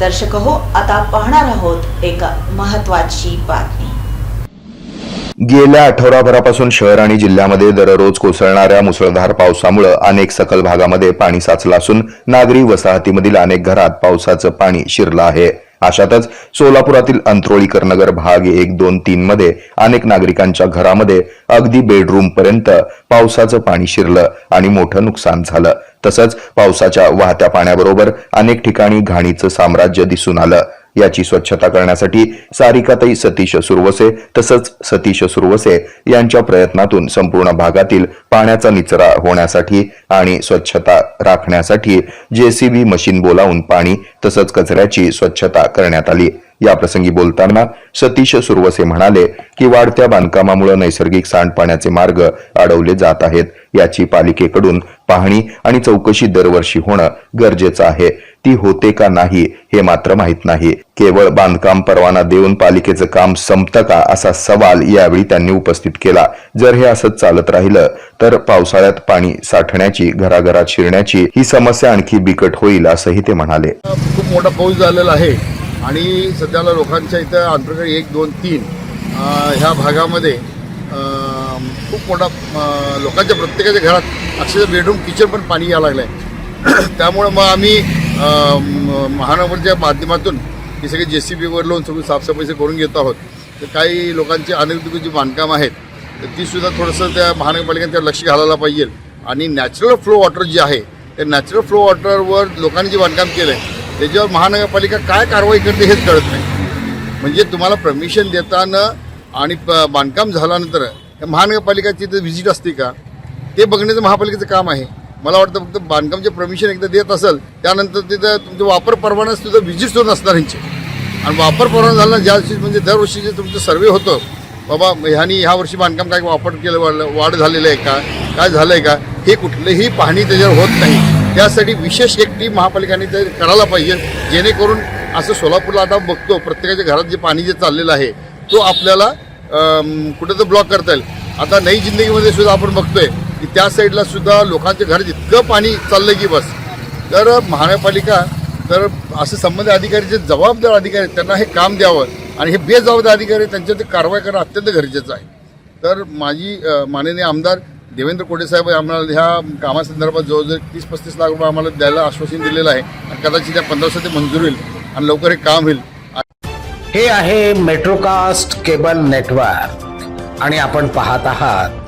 दर्शक हो आता पाहणार आहोत एक महत्वाची बातमी. गेल्या आठवडाभरापासून शहर आणि जिल्ह्यामध्ये दररोज कोसळणाऱ्या मुसळधार पावसामुळे अनेक सखल भागामध्ये पाणी साचलं असून नागरी वसाहतीमधील अनेक घरात पावसाचं पाणी शिरलं आहे. अशातच सोलापुरातील अंत्रोळीकर नगर भाग एक दोन तीन मध्ये अनेक नागरिकांच्या घरामध्ये अगदी बेडरूम पर्यंत पावसाचं पाणी शिरलं आणि मोठं नुकसान झालं. तसंच पावसाच्या वाहत्या पाण्याबरोबर अनेक ठिकाणी घाणीचं साम्राज्य दिसून आलं. याची स्वच्छता करण्यासाठी सारिकाताई सतीश सुरवसे तसंच सतीश सुरवसे यांच्या प्रयत्नातून संपूर्ण भागातील पाण्याचा निचरा होण्यासाठी आणि स्वच्छता राखण्यासाठी जेसीबी मशीन बोलावून पाणी तसंच कचऱ्याची स्वच्छता करण्यात आली. या प्रसंगी बोलताना सतीश सुरवसे म्हणाले की वाढत्या बांधकामामुळे नैसर्गिक सांडपाण्याचे मार्ग अडवले जात आहेत. याची पालिकेकडून पाहणी आणि चौकशी दरवर्षी होणं गरजेचं आहे. ती होते का नाही हे मात्र माहीत नाही. केवळ बांधकाम परवाना देऊन पालिकेचं काम संपतं का असा सवाल यावेळी त्यांनी उपस्थित केला. जर हे असंच चालत राहिलं तर पावसाळ्यात पाणी साठण्याची घराघरात शिरण्याची ही समस्या आणखी बिकट होईल असंही ते म्हणाले. खूप मोठा पाऊस झालेला आहे आणि सध्याला लोकांच्या इथं अंतर्गत एक दोन तीन ह्या भागामध्ये खूप मोठा लोकांच्या प्रत्येकाच्या घरात अक्षरशः बेडरूम किचन पण पाणी यायला लागलं आहे त्यामुळं मग आम्ही महानगरच्या माध्यमातून ही सगळी जे सी बीवर लावून सगळी साफसफाईचं करून घेत आहोत. तर काही लोकांची अनेक जी बांधकाम आहेत तर तीसुद्धा थोडंसं त्या महानगरपालिकेने त्या लक्ष घालायला पाहिजे. आणि नॅचरल फ्लो वॉटर जे आहे त्या नॅचरल फ्लो वॉटरवर लोकांनी जे बांधकाम केलं आहे त्याच्यावर महानगरपालिका काय कारवाई करते हेच कळत नाही. म्हणजे तुम्हाला परमिशन देताना आणि प बांधकाम झाल्यानंतर त्या महानगरपालिकाची तर व्हिजिट असते का? ते बघण्याचं महापालिकेचं काम आहे. मला वाटतं फक्त बांधकामचे परमिशन एकदा देत असेल त्यानंतर तिथं तुमचं वापर परवाना सुद्धा व्हिजिट होत असणार यांचे. आणि वापर परवाना झाला ज्या दिवशी म्हणजे दरवर्षी जे तुमचं सर्वे होतं बाबा ह्यानी ह्या वर्षी बांधकाम काय वापर केलं वाढ वाढ झालेलं आहे का? काय झालं आहे का? हे कुठलंही पाहणी त्याच्यावर होत नाही. त्यासाठी विशेष एक टीम महापालिकाने ते करायला पाहिजे जेणेकरून असं सोलापूरला आता बघतो प्रत्येकाच्या घरात जे पाणी जे चाललेलं आहे तो आपल्याला कुठं तर ब्लॉक करता येईल. आता नई जिंदगीमध्ये सुद्धा आपण बघतोय की त्या साईडला सुद्धा लोकांचे घर जितकं पाणी चाललं की बस. तर महानगरपालिका तर असे संबंधित अधिकारी जे जबाबदार अधिकारी आहेत त्यांना हे काम द्यावं आणि हे बेजबाबदार अधिकारी आहेत, त्यांच्यावरती कारवाई करणं अत्यंत गरजेचं आहे. तर माझी माननीय आमदार देवेंद्र कोटे साहेब आम्हाला ह्या कामासंदर्भात जवळजवळ तीस पस्तीस लाख रुपये आम्हाला द्यायला आश्वासन दिलेलं आहे आणि कदाचित त्या पंधराशे ते मंजूर होईल आणि लवकर हे काम होईल. हे आहे मेट्रोकास्ट केबल नेटवर्क आणि आपण पाहत आहात